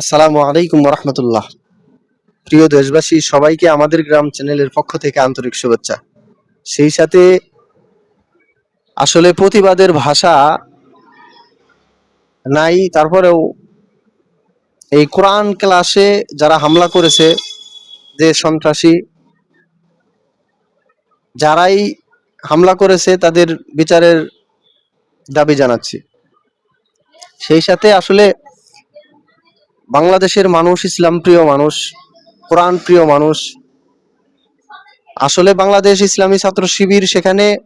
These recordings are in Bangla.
আসসালামু আলাইকুম রহমতুল্লাহ প্রিয় দেশবাসী, সবাইকে আমাদের গ্রাম চ্যানেলের পক্ষ থেকে আন্তরিক শুভেচ্ছা। সেই সাথে আসলে প্রতিবাদের ভাষা নাই, তারপরেও এই কোরআন ক্লাসে যারা হামলা করেছে, যে সন্ত্রাসী, যারাই হামলা করেছে, তাদের বিচারের দাবি জানাচ্ছি। সেই সাথে আসলে বাংলাদেশের মানুষ, ইসলাম প্রিয় মানুষ, কোরআন প্রিয় মানুষ। আসলে বাংলাদেশ ইসলামী ছাত্র শিবির সেখানে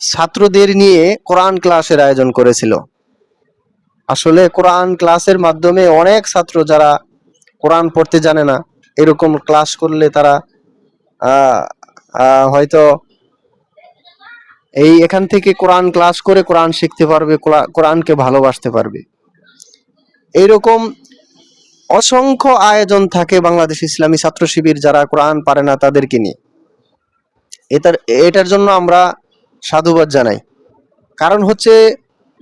ছাত্রদের নিয়ে কোরআন ক্লাসের আয়োজন করেছিল। আসলে কোরআন ক্লাসের মাধ্যমে অনেক ছাত্র যারা কোরআন পড়তে জানে না, এরকম ক্লাস করলে তারা হয়তো এই এখান থেকে কোরআন ক্লাস করে কোরআন শিখতে পারবে কোরআ- কোরআনকে ভালোবাসতে পারবে। এইরকম অসংখ্য আয়োজন থাকে বাংলাদেশ ইসলামী ছাত্র শিবির যারা কোরআন পারে না তাদেরকে নিয়ে। এটার এটার জন্য আমরা সাধুবাদ জানাই। কারণ হচ্ছে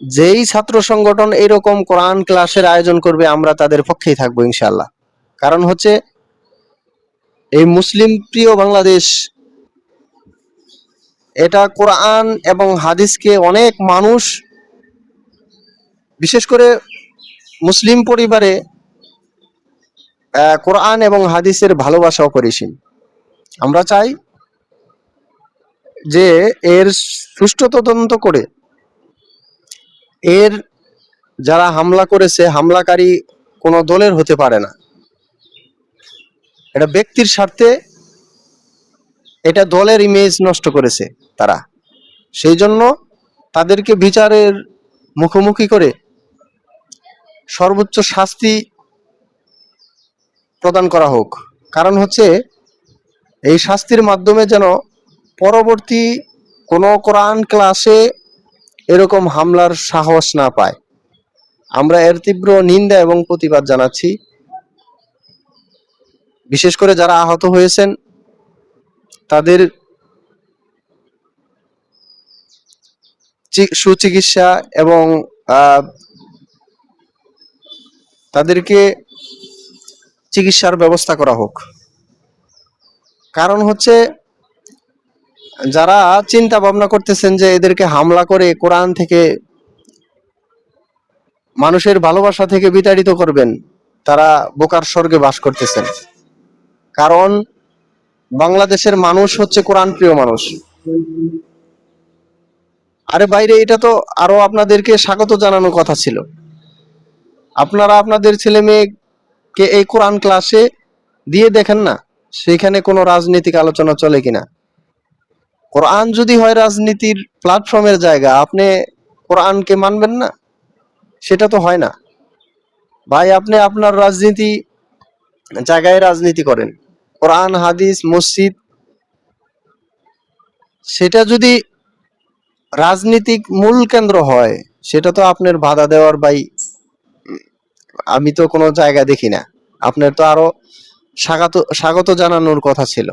যেই ছাত্র সংগঠন এরকম কোরআন ক্লাসের আয়োজন করবে আমরা তাদের পক্ষেই থাকব ইনশাল্লাহ কারণ হচ্ছে এই মুসলিম প্রিয় বাংলাদেশ, এটা কোরআন এবং হাদিসকে অনেক মানুষ, বিশেষ করে মুসলিম পরিবারে কোরআন এবং হাদিসের ভালোবাসা অপরিসীম আমরা চাই যে এর সুষ্ঠু তদন্ত করে, এর যারা হামলা করেছে, হামলাকারী কোনো দলের হতে পারে না। এটা ব্যক্তির স্বার্থে এটা দলের ইমেজ নষ্ট করেছে তারা। সেই জন্য তাদেরকে বিচারের মুখোমুখি করে সর্বোচ্চ শাস্তি প্রদান করা হোক। কারণ হচ্ছে, এই শাস্তির মাধ্যমে যেন পরবর্তী কোনো কোরআন ক্লাসে এরকম হামলার সাহস না পায়। আমরা এর তীব্র নিন্দা এবং প্রতিবাদ জানাচ্ছি। বিশেষ করে যারা আহত হয়েছেন, তাদের সুচিকিৎসা এবং তাদেরকে চিকিৎসার ব্যবস্থা করা হোক। কারণ হচ্ছে, যারা চিন্তা ভাবনা করতেছেন যে এদেরকে হামলা করে কোরআন থেকে মানুষের ভালোবাসা থেকে বিতাড়িত করবেন, তারা বোকার স্বর্গে বাস করতেছেন। কারণ বাংলাদেশের মানুষ হচ্ছে কোরআন প্রিয় মানুষ। আরে বাইরে এটা তো আরও আপনাদেরকে স্বাগত জানানোর কথা ছিল। আপনারা আপনাদের ছেলে মেয়েকে এই কোরআন ক্লাসে দিয়ে দেখেন না, সেখানে কোনো রাজনৈতিক আলোচনা চলে কিনা? কোরআন যদি হয় রাজনীতির প্ল্যাটফর্মের জায়গা, আপনি কোরআনকে মানবেন না? সেটা তো হয় না। ভাই, আপনি আপনার রাজনীতি জায়গায় রাজনীতি করেন। কোরআন, হাদিস, মসজিদ, সেটা যদি রাজনীতিক মূল কেন্দ্র হয়, সেটা তো আপনার বাধা দেওয়ার বাই আমি তো কোনো জায়গা দেখি না। আপনার তো আরও স্বাগত স্বাগত জানানোর কথা ছিল।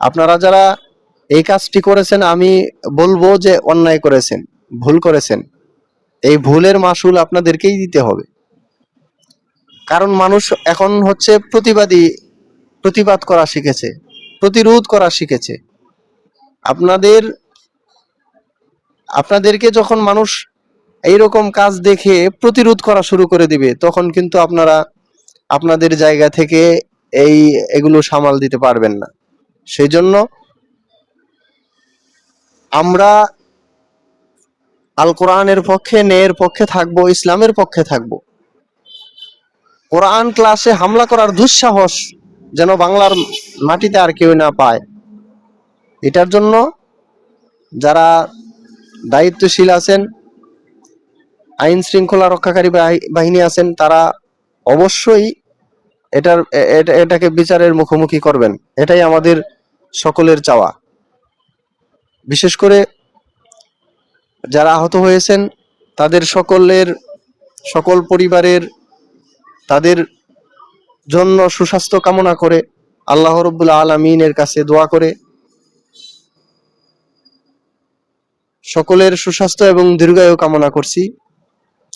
আপনারা যারা এই কাজটি করেছেন, আমি বলব যে অন্যায় করেছেন, ভুল করেছেন। এই ভুলের মাসুল আপনাদেরকেই দিতে হবে। কারণ মানুষ এখন হচ্ছে প্রতিবাদী, প্রতিবাদ করা শিখেছে, প্রতিরোধ করা শিখেছে। আপনাদের, আপনাদেরকে যখন মানুষ এইরকম কাজ দেখে প্রতিরোধ করা শুরু করে দিবে, তখন কিন্তু আপনারা আপনাদের জায়গা থেকে এই, এগুলো সামাল দিতে পারবেন না। সেই জন্য আমরা আল কোরআনের পক্ষে, ন্যায়ের পক্ষে থাকব, ইসলামের পক্ষে থাকব। কোরআন ক্লাসে হামলা করার দুঃসাহস যেন বাংলার মাটিতে আর কেউ না পায়। এটার জন্য যারা দায়িত্বশীল আছেন আইন শৃঙ্খলা রক্ষাকারী বাহি- বাহিনী আছেন, তারা অবশ্যই এটার এটা- এটাকে বিচারের মুখোমুখি করবেন। এটাই আমাদের সকলের চাওয়া। বিশেষ করে যারা আহত হয়েছেন, তাদের সকলের, সকল পরিবারের, তাদের জন্য সুস্বাস্থ্য কামনা করে আল্লাহ রব্বুল আলমিনের কাছে দোয়া করে। সকলের সুস্বাস্থ্য এবং দীর্ঘায়ু কামনা করছি।